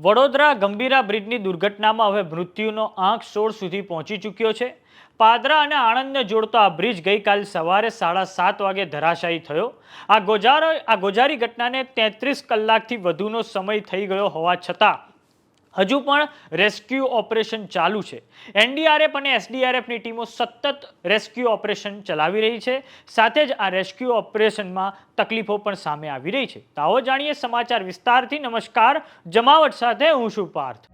વડોદરા ગંભીરા બ્રિજની દુર્ઘટનામાં હવે મૃત્યુનો આંક સોળ સુધી પહોંચી ચૂક્યો છે. પાદરા અને આણંદને જોડતો આ બ્રિજ ગઈકાલ સવારે સાડા સાત વાગે ધરાશાયી થયો. આ ગોજારો આ ગોજારી ઘટનાને તેત્રીસ કલાકથી વધુનો સમય થઈ ગયો હોવા છતાં હજુ પણ રેસ્ક્યુ ઓપરેશન ચાલુ છે. એનડીઆરએફ અને એસડીઆરએફની ટીમો સતત રેસ્ક્યુ ઓપરેશન ચલાવી રહી છે. સાથે જ આ રેસ્ક્યુ ઓપરેશનમાં તકલીફો પણ સામે આવી રહી છે. તો આવો જાણીએ સમાચાર વિસ્તારથી. નમસ્કાર, જમાવટ સાથે હું છું પાર્થ.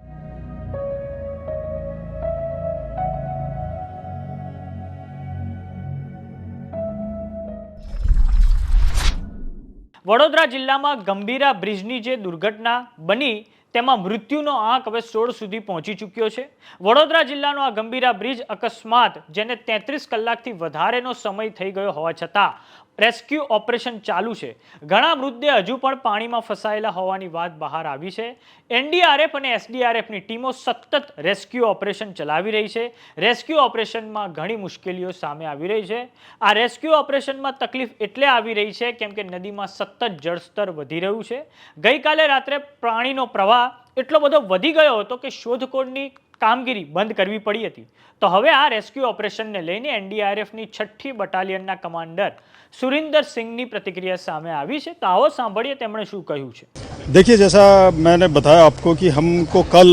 વડોદરા જિલ્લામાં ગંભીરા બ્રિજની જે દુર્ઘટના બની તેમાં મૃત્યુનો આંક હવે સોળ સુધી પહોંચી ચૂક્યો છે. વડોદરા જિલ્લાનો આ ગંભીરા બ્રિજ અકસ્માત, જેને તેત્રીસ કલાકથી વધારેનો સમય થઈ ગયો હોવા છતાં, રેસ્ક્યુ ઓપરેશન ચાલુ છે. ઘણા મૃતદેહ હજુ પણ પાણીમાં ફસાયેલા હોવાની વાત બહાર આવી છે. એનડીઆરએફ અને એસડીઆરએફની ટીમો સતત રેસ્ક્યુ ઓપરેશન ચલાવી રહી છે. રેસ્ક્યુ ઓપરેશનમાં ઘણી મુશ્કેલીઓ સામે આવી રહી છે. આ રેસ્ક્યુ ઓપરેશનમાં તકલીફ એટલે આવી રહી છે, કેમ કે નદીમાં સતત જળસ્તર વધી રહ્યું છે. ગઈકાલે રાત્રે પાણીનો પ્રવાહ એટલો બધો વધી ગયો હતો કે શોધખોળની કામગીરી બંધ કરવી પડી હતી તો હવે આ રેસ્ક્યુ ઓપરેશનને લઈને એનડીઆરએફની છઠ્ઠી બટાલિયનના કમાન્ડર સુરિંદર સિંહની પ્રતિક્રિયા સામે આવી છે તો આવો સાંભળીએ તેમણે શું કહ્યું છે देखिए जैसा मैंने बताया आपको कि हमको कल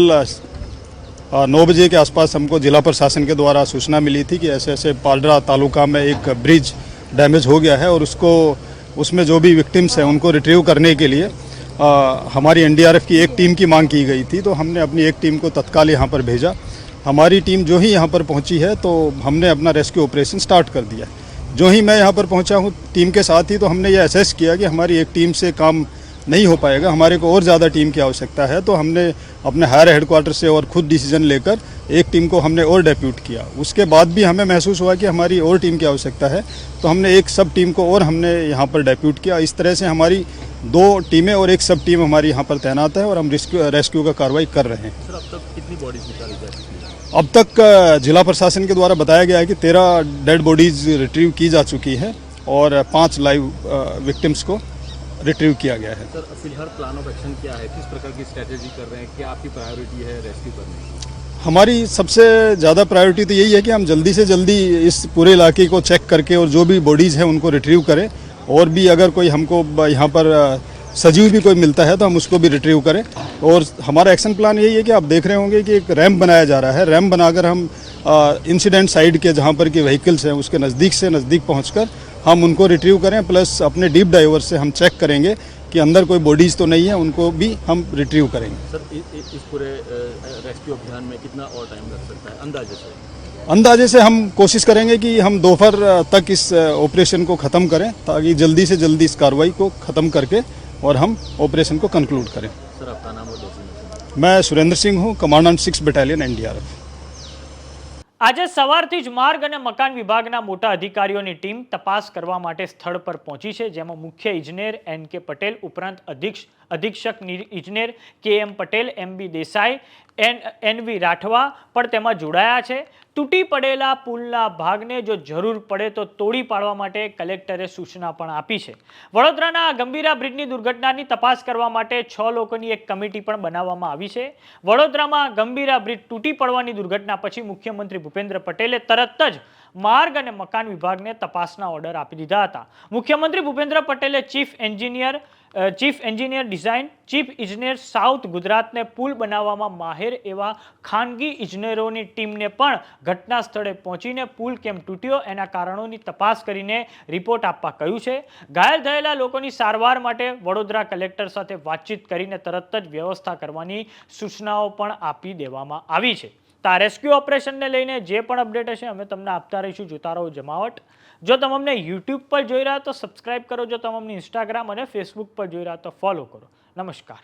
नौ बजे के आसपास हमको जिला प्रशासन के द्वारा सूचना मिली थी कि ऐसे ऐसे पालड़ा तालुका में एक ब्रिज डैमेज हो गया है और उसको उसमें जो भी विक्टिम्स हैं उनको रिट्रीव करने के लिए अ, हमारी एनडीआरएफ की एक टीम की मांग की गई थी तो हमने अपनी एक टीम को तत्काल यहाँ पर भेजा। हमारी टीम जो ही यहाँ पर पहुँची है तो हमने अपना रेस्क्यू ऑपरेशन स्टार्ट कर दिया जो ही मैं यहाँ पर पहुँचा हूँ टीम के साथ ही तो हमने ये असेस किया कि हमारी एक टीम से काम नहीं हो पाएगा हमारे को और ज़्यादा टीम की आवश्यकता है तो हमने अपने हायर हेडक्वार्टर से और खुद डिसीज़न लेकर एक टीम को हमने और डेप्यूट किया। उसके बाद भी हमें महसूस हुआ कि हमारी और टीम की आवश्यकता है तो हमने एक सब टीम को और हमने यहाँ पर डेप्यूट किया। इस तरह से हमारी दो टीमें और एक सब टीम हमारी यहाँ पर तैनात है और हम रेस्क्यू रेस्क्यू का कार्रवाई कर रहे हैं। सर अब तक कितनी बॉडीज निकाली जा चुकी है? अब तक जिला प्रशासन के द्वारा बताया गया है कि तेरह डेड बॉडीज रिट्रीव की जा चुकी हैं और पाँच लाइव विक्टिम्स को। रिट्रीव किया गया है। सर फ़िलहाल प्लान ऑफ़ एक्शन क्या है? किस प्रकार की स्ट्रेटेजी कर रहे हैं? क्या आपकी प्रायोरिटी है रेस्क्यू करने की? हमारी सबसे ज़्यादा प्रायोरिटी तो यही है कि हम जल्दी से जल्दी इस पूरे इलाके को चेक करके और जो भी बॉडीज़ हैं उनको रिट्रीव करें। और भी अगर कोई हमको यहाँ पर सजीव भी कोई मिलता है तो हम उसको भी रिट्रीव करें। और हमारा एक्शन प्लान यही है कि आप देख रहे होंगे कि एक रैम्प बनाया जा रहा है। रैम्प बनाकर हम इंसिडेंट साइड के जहाँ पर के व्हीकल्स हैं उसके नज़दीक से नज़दीक पहुँचकर हम उनको रिट्रीव करें प्लस अपने डीप डाइवर से हम चेक करेंगे कि अंदर कोई बॉडीज़ तो नहीं है उनको भी हम रिट्रीव करेंगे। सर इ, इ, इस पूरे रेस्क्यू अभियान में कितना और टाइम लग सकता है अंदाजे से? अंदाजे से हम कोशिश करेंगे कि हम दोपहर तक इस ऑपरेशन को ख़त्म करें ताकि जल्दी से जल्दी इस कार्रवाई को ख़त्म करके और हम ऑपरेशन को कंक्लूड करें। सर आपका नाम और मैं सुरेंद्र सिंह हूँ कमांडेंट सिक्स बटालियन एनडीआरएफ આજે સવારથી જ માર્ગ અને મકાન વિભાગના મોટા અધિકારીઓની ટીમ તપાસ કરવા માટે સ્થળ પર પહોંચી છે, જેમાં મુખ્ય ઇજનેર એન કે પટેલ, ઉપરાંત અધિક્ષ અધિક્ષક ઇજનેર K M Patel, M B Desai, N N V Rathwa પણ તેમાં જોડાયા છે. તૂટી પડેલા પુલના ભાગને જો જરૂર પડે તો તોડી પાડવા માટે કલેક્ટરે સૂચના પણ આપી છે. વડોદરાના ગંભીરા બ્રિજની દુર્ઘટનાની તપાસ કરવા માટે છ લોકોની એક કમિટી પણ બનાવવામાં આવી છે. વડોદરામાં ગંભીરા બ્રિજ તૂટી પડવાની દુર્ઘટના પછી મુખ્યમંત્રી ભૂપેન્દ્ર પટેલે તરત જ માર્ગ અને મકાન વિભાગને તપાસના ઓર્ડર આપી દીધા હતા. મુખ્યમંત્રી ભૂપેન્દ્ર પટેલે chief engineer chief engineer design, chief ઇજનેર સાઉથ ગુજરાતને પુલ બનાવવામાં માહેર એવા ખાનગી ઇજનેરોની ટીમને પણ ઘટના સ્થળે પહોંચીને પુલ કેમ તૂટ્યો એના કારણોની તપાસ કરીને રિપોર્ટ આપવા કહ્યું છે. ઘાયલ થયેલા લોકોની સારવાર માટે વડોદરા કલેક્ટર સાથે વાતચીત કરીને તરત જ વ્યવસ્થા કરવાની સૂચનાઓ પણ આપી દેવામાં આવી છે. તો આ રેસ્ક્યુ ઓપરેશનને લઈને જે પણ અપડેટ હશે, અમે તમને આપતા રહીશું. જોતા રહો જમાવટ. જો તમે અમને યુટ્યુબ પર જોઈ રહ્યા તો સબસ્ક્રાઇબ કરો. જો તમે અમને ઇન્સ્ટાગ્રામ અને ફેસબુક પર જોઈ રહ્યા તો ફોલો કરો. નમસ્કાર.